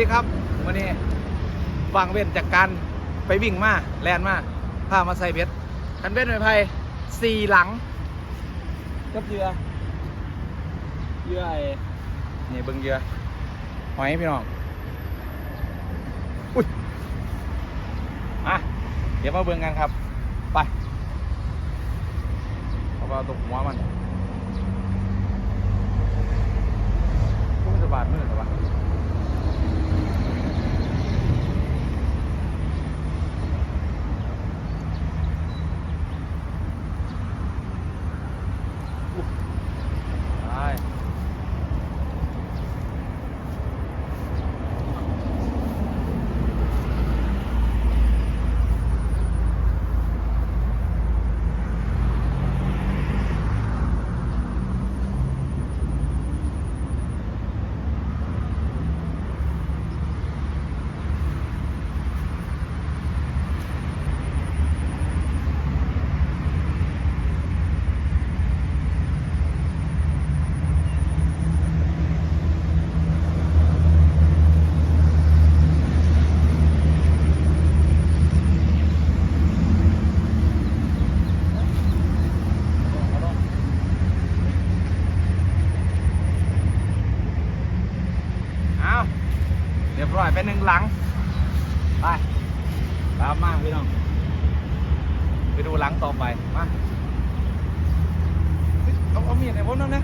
สวัสดีครับวันนี้วางเว้นจากการไปวิ่งมาแลนมาพามาใส่เบ็ดคันเบ็ดไม้ไผ่สี่หลังกับเยือเยื่อไอ้นี่เบิ่งเยือหอยพี่น้องอุ้ยอะเดี๋ยวมาเบิ่งกันครับ ไปเอาไปตกหัวมันพุ่งจะบาดมือหรอวะ ไปเอาลงเอาเรียบร้อยไปหนึ่งหลัง ไป ตามมาพี่น้อง ไปดูหลังต่อ ไปมาเอาเอามีดให้ผมนั่นนะ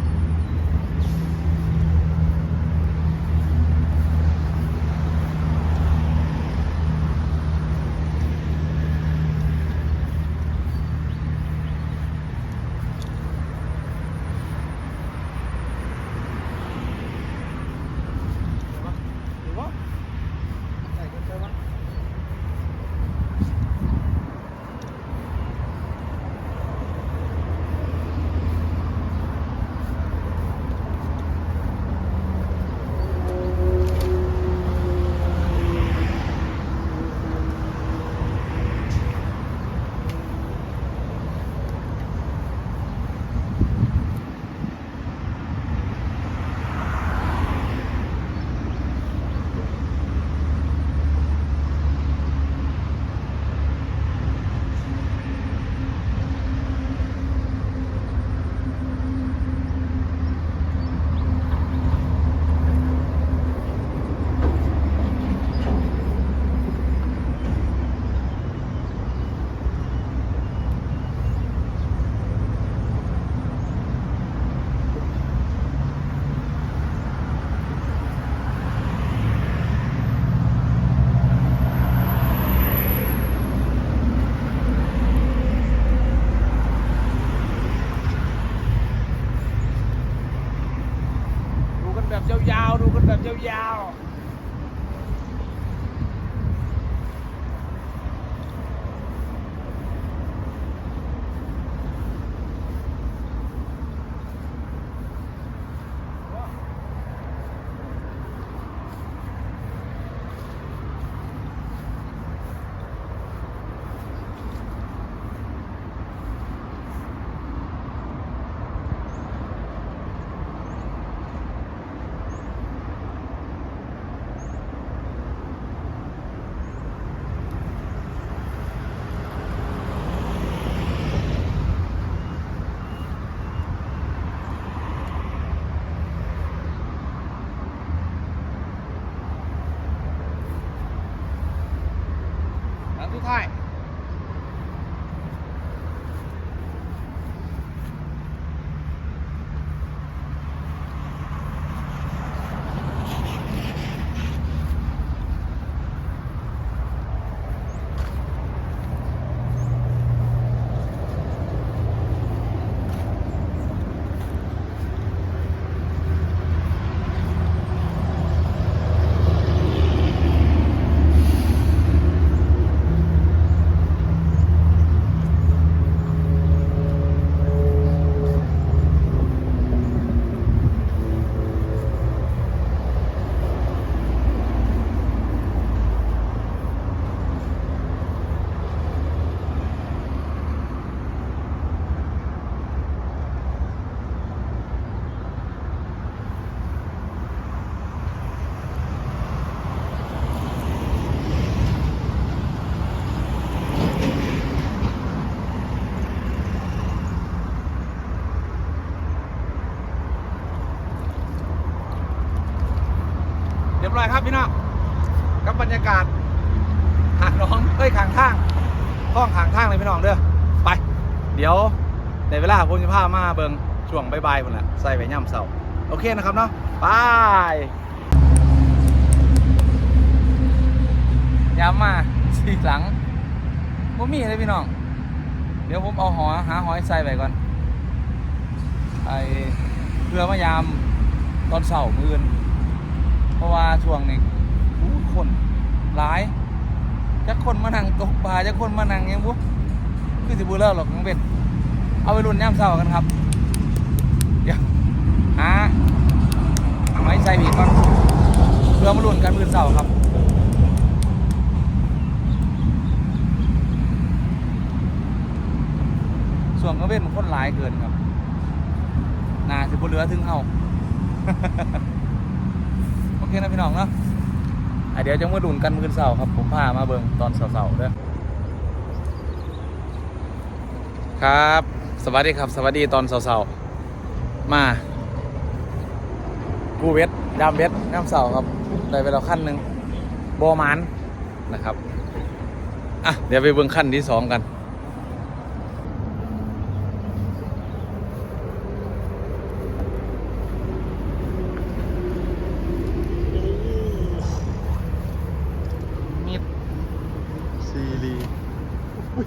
แบบยาวๆ ดูกันแบบยาวๆ พี่น้องกับบรรยากาศหางน้องเอ้ยขางทางห้องขางทางเลยพี่น้องเด้อไป เดี๋ยวในเวลาผมจะพามาเบิงช่วงบ่ายๆพุ่นแหละใส่ไปย่ำเสาโอเคนะครับเนาะไปย้ำมาสีหลังบ่มีเลยพี่น้อง เดี๋ยวผมเอาหอหาหอยใส่ไปก่อนไอเพื่อมายามตอนเสาร์มื้ออื่น เพราะว่าช่วงนี้อู้คนหลายจะคนมานั่งตกปลาจะคนมานั่งยังบุคือสิบูเลิกหรอกน้องเบนเอาไปรุ่นย่ำเสาร์กันครับ เดี๋ยวหาหอยใส่อีกก่อนเพื่อมารุ่นกันมื้อเสาร์ครับส่วนก็เป็นคนหลายเกินครับนาสิบเหลือถึงเฮา เคนะพี่น้องเนาะะเดี๋ยวจะมาดุนกันมือเสาครับ ผมพามาเบิ่งตอนเสาๆเด้อครับ สวัสดีครับ สวัสดีตอนเสาๆมากูเวทยามเวทยามเสาครับได้ไปแล้วขั้นหนึ่งบอมันนะครับ อะ เดี๋ยวไปเบิ่งขั้นที่สองกัน มิดซีรีอุ้ย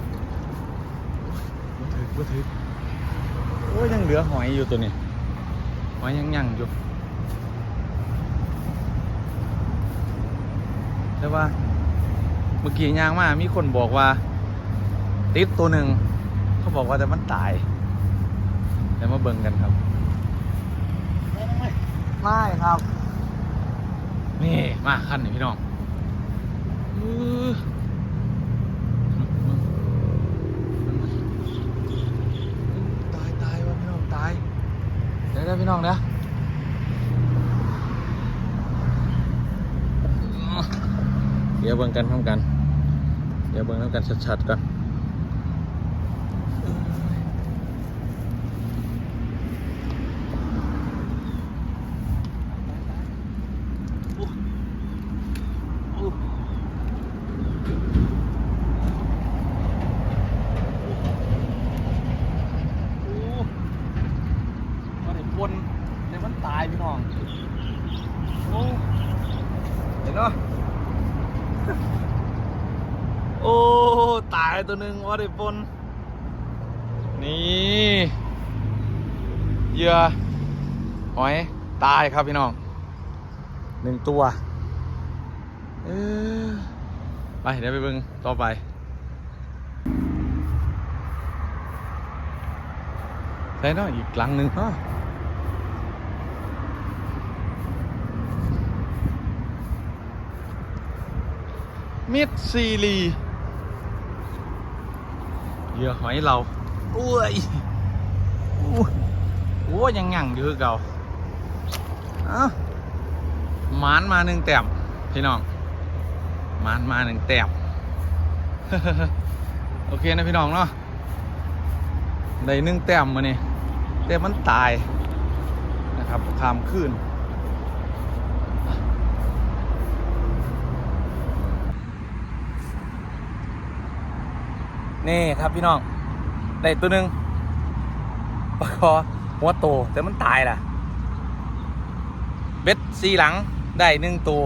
บ่ถึกบ่ถึกโอ้ยยังเหลือหอยอยู่ตัวนี้หอยยังยังอยู่แต่ว่า เมื่อกี้ยางมามีคนบอกว่า ติดตัวหนึ่งเขาบอกว่าแต่มันตายเดี๋ยวมาเบิ่งกันครับไม่ครับ นี่มาขั้นนี่พี่น้อง อื้อตายตายวะพี่น้องตายเดี๋ยวได้พี่น้องเดี๋ยว เบิ่งกันพร้อมกัน เดี๋ยวเบิ่งน้ำกันชัดๆกันโอ้มาถึงบนเดี๋ยวมันตายพี่น้อง โอ้ เห็นเนาะ โอ้ ตายตัวหนึ่งว่าได้ปนนี่เหยื่อหอย ตายครับพี่น้องหนึ่งตัวเออไป เดี๋ยวไปเบิ่งต่อไป ใช่เนาะอีกหลังหนึ่งเนาะ มิดซีรีเหยื่อหอยเราอุ้ยโอ้ยังหยั่งอยู่คือเก่าเอ้าหมานมาหนึ่งแต้มพี่น้องหมานมาหนึ่งแต้มโอเคนะพี่น้องเนาะได้หนึ่งแต้มมาเนี่ยแต่มันตายนะครับขามขึ้น นี่ครับพี่น้องได้ตัวหนึ่งปลาคอหัวโตแต่มันตายล่ะ เบ็ดสีหลังได้หนึ่งตัว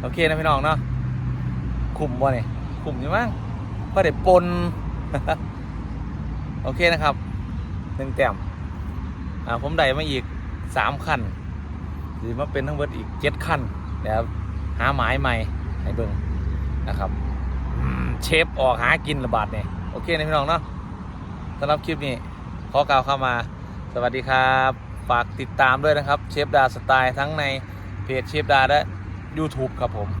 โอเคนะพี่น้องเนาะคุมบ่เนี่ยคุมอยู่มั้งก็ได้ปนโอเคนะครับหนึ่งแต้มอ่าผมได้มาอีกสามขั้นหรือมาเป็นทั้งหมดอีกเจ็ดขั้นเดี๋ยวหาหมายใหม่ให้เบิ่งนะครับ เชฟออกหากินระบาดเนี่ยโอเคนะพี่น้องเนาะสำหรับคลิปนี้ขอกล่าวเข้ามา สวัสดีครับ ฝากติดตามด้วยนะครับ เชฟดาสไตล์ทั้งในเพจเชฟดาและ YouTube ครับผม